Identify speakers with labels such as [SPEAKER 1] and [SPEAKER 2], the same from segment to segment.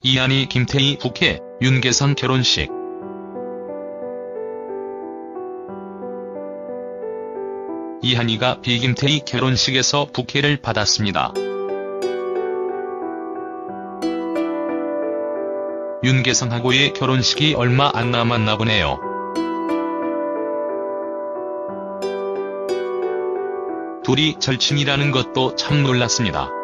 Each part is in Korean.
[SPEAKER 1] 이한희 김태희 부캐, 윤계상 결혼식. 이한희가 비김태희 결혼식에서 부케를 받았습니다. 윤계상하고의 결혼식이 얼마 안 남았나 보네요. 둘이 절친이라는 것도 참 놀랐습니다.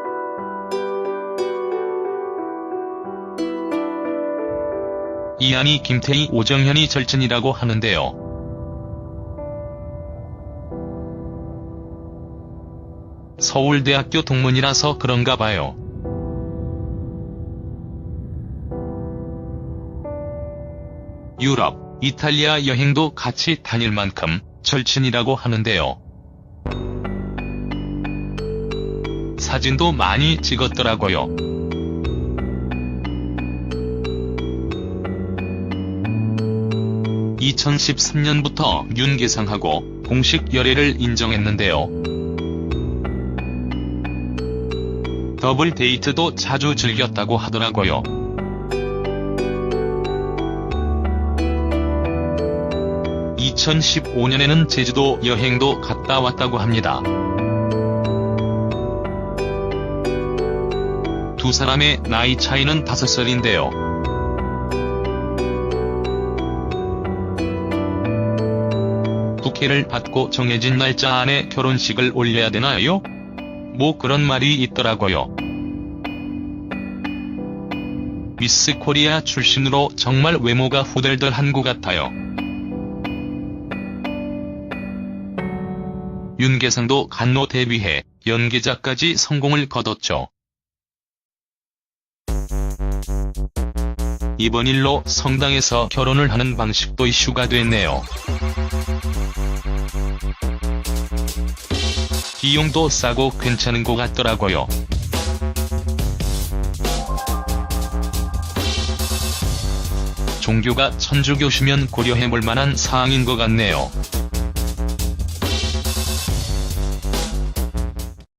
[SPEAKER 1] 이한이 김태희 오정현이 절친이라고 하는데요. 서울대학교 동문이라서 그런가 봐요. 유럽, 이탈리아 여행도 같이 다닐 만큼 절친이라고 하는데요. 사진도 많이 찍었더라고요. (2013년부터) 윤계상하고 공식 열애를 인정했는데요. 더블 데이트도 자주 즐겼다고 하더라고요. (2015년에는) 제주도 여행도 갔다 왔다고 합니다. 두 사람의 나이 차이는 5살인데요. 부케를 받고 정해진 날짜 안에 결혼식을 올려야 되나요? 뭐 그런 말이 있더라고요. 미스 코리아 출신으로 정말 외모가 후덜덜한 것 같아요. 윤계상도 간로 데뷔해 연기자까지 성공을 거뒀죠. 이번 일로 성당에서 결혼을 하는 방식도 이슈가 됐네요. 비용도 싸고 괜찮은 것 같더라고요. 종교가 천주교시면 고려해볼 만한 사항인 것 같네요.